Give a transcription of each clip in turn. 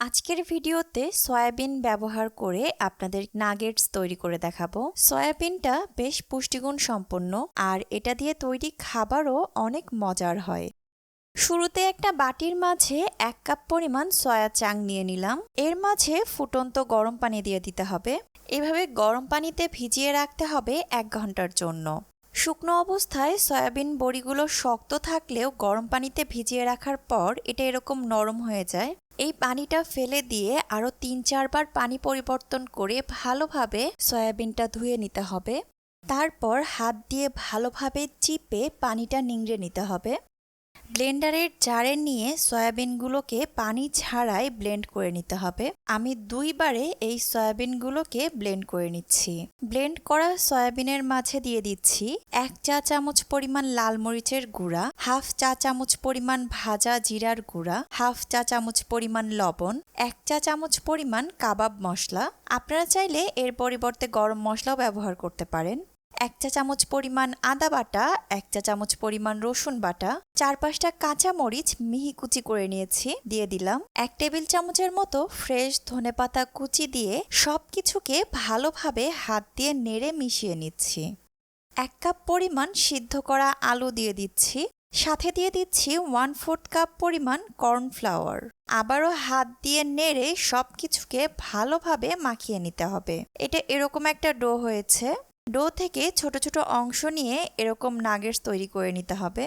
আজকের ভিডিওতে সয়াবিন ব্যবহার করে আপনাদের নাগেটস তৈরি করে দেখাবো। সয়াবিনটা বেশ পুষ্টিগুণ সম্পন্ন আর এটা দিয়ে তৈরি খাবারও অনেক মজার হয়। শুরুতে একটা বাটির মাঝে এক কাপ পরিমাণ সয়া চাং নিয়ে নিলাম। এর মাঝে ফুটন্ত গরম পানি দিয়ে দিতে হবে। এভাবে গরম পানিতে ভিজিয়ে রাখতে হবে এক ঘণ্টার জন্য। শুকনো অবস্থায় সয়াবিন বড়িগুলো শক্ত থাকলেও গরম পানিতে ভিজিয়ে রাখার পর এটা এরকম নরম হয়ে যায়। এই পানিটা ফেলে দিয়ে আরও তিন চারবার পানি পরিবর্তন করে ভালোভাবে সয়াবিনটা ধুয়ে নিতে হবে। তারপর হাত দিয়ে ভালোভাবে চিপে পানিটা নিংড়ে নিতে হবে। ব্লেন্ডারের জারে নিয়ে সয়াবিনগুলোকে পানি ছাড়াই ব্লেন্ড করে নিতে হবে। আমি দুইবারে এই সয়াবিনগুলোকে ব্লেন্ড করে নিচ্ছি। ব্লেন্ড করা সয়াবিনের মাঝে দিয়ে দিচ্ছি এক চা চামচ পরিমাণ লাল মরিচের গুঁড়া, হাফ চা চামচ পরিমাণ ভাজা জিরার গুঁড়া, হাফ চা চামচ পরিমাণ লবণ, এক চা চামচ পরিমাণ কাবাব মশলা। আপনারা চাইলে এর পরিবর্তে গরম মশলাও ব্যবহার করতে পারেন। এক চা চামচ পরিমাণ আদা বাটা এক চা চামচ পরিমাণ রসুন বাটা, চার পাঁচটা কাঁচা মরিচ মিহি কুচি করে নিয়েছি, দিয়ে দিলাম। এক টেবিল চামচের মতো ফ্রেশ ধনেপাতা কুচি দিয়ে সব কিছুকে ভালোভাবে হাত দিয়ে নেড়ে মিশিয়ে নিচ্ছি। এক কাপ পরিমাণ সিদ্ধ করা আলু দিয়ে দিচ্ছি। সাথে দিয়ে দিচ্ছি ওয়ান ফোর্থ কাপ পরিমাণ কর্নফ্লাওয়ার। আবারও হাত দিয়ে নেড়ে সব কিছুকে ভালোভাবে মাখিয়ে নিতে হবে। এটা এরকম একটা ডো হয়েছে। ডো থেকে ছোট ছোট অংশ নিয়ে এরকম নাগেটস তৈরি করে নিতে হবে।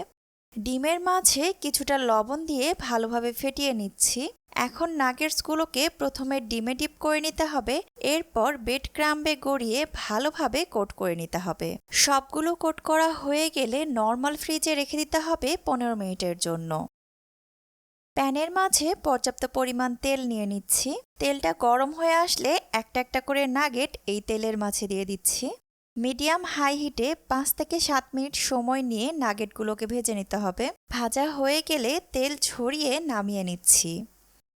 ডিমের মাঝে কিছুটা লবণ দিয়ে ভালোভাবে ফেটিয়ে নিচ্ছি। এখন নাগেটসগুলোকে প্রথমে ডিমে ডিপ করে নিতে হবে। এরপর বেড ক্রাম্বে গড়িয়ে ভালোভাবে কোট করে নিতে হবে। সবগুলো কোট করা হয়ে গেলে নর্মাল ফ্রিজে রেখে দিতে হবে পনেরো মিনিটের জন্য। প্যানের মাঝে পর্যাপ্ত পরিমাণ তেল নিয়ে নিচ্ছি। তেলটা গরম হয়ে আসলে একটা একটা করে নাগেট এই তেলের মাঝে দিয়ে দিচ্ছি। মিডিয়াম হাই হিটে পাঁচ থেকে সাত মিনিট সময় নিয়ে নাগেটগুলোকে ভেজে নিতে হবে। ভাজা হয়ে গেলে তেল ছড়িয়ে নামিয়ে নিচ্ছি।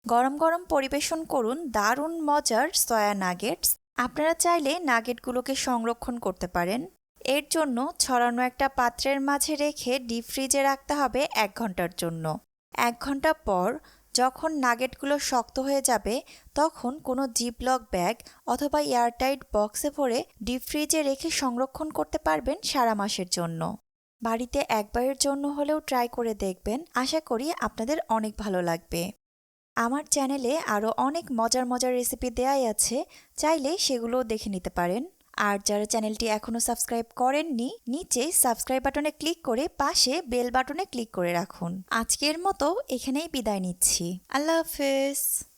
গরম গরম পরিবেশন করুন দারুণ মজার সয়া নাগেটস। আপনারা চাইলে নাগেটগুলোকে সংরক্ষণ করতে পারেন। এর জন্য ছড়ানো একটা পাত্রের মাঝে রেখে ডিপ ফ্রিজে রাখতে হবে এক ঘণ্টার জন্য। এক ঘণ্টা পর যখন নাগেটগুলো শক্ত হয়ে যাবে, তখন কোনো জিপলক ব্যাগ অথবা এয়ারটাইট বক্সে ভরে ডিপ ফ্রিজে রেখে সংরক্ষণ করতে পারবেন সারা মাসের জন্য। বাড়িতে একবারের জন্য হলেও ট্রাই করে দেখবেন। আশা করি আপনাদের অনেক ভালো লাগবে। আমার চ্যানেলে আরও অনেক মজার মজার রেসিপি দেয়াই আছে। চাইলে সেগুলোও দেখে নিতে পারেন। আর যারা চ্যানেলটি এখনও সাবস্ক্রাইব করেননি, নিচে সাবস্ক্রাইব বাটনে ক্লিক করে পাশে বেল বাটনে ক্লিক করে রাখুন। আজকের মতো এখানেই বিদায় নিচ্ছি। আল্লাহ হাফেজ।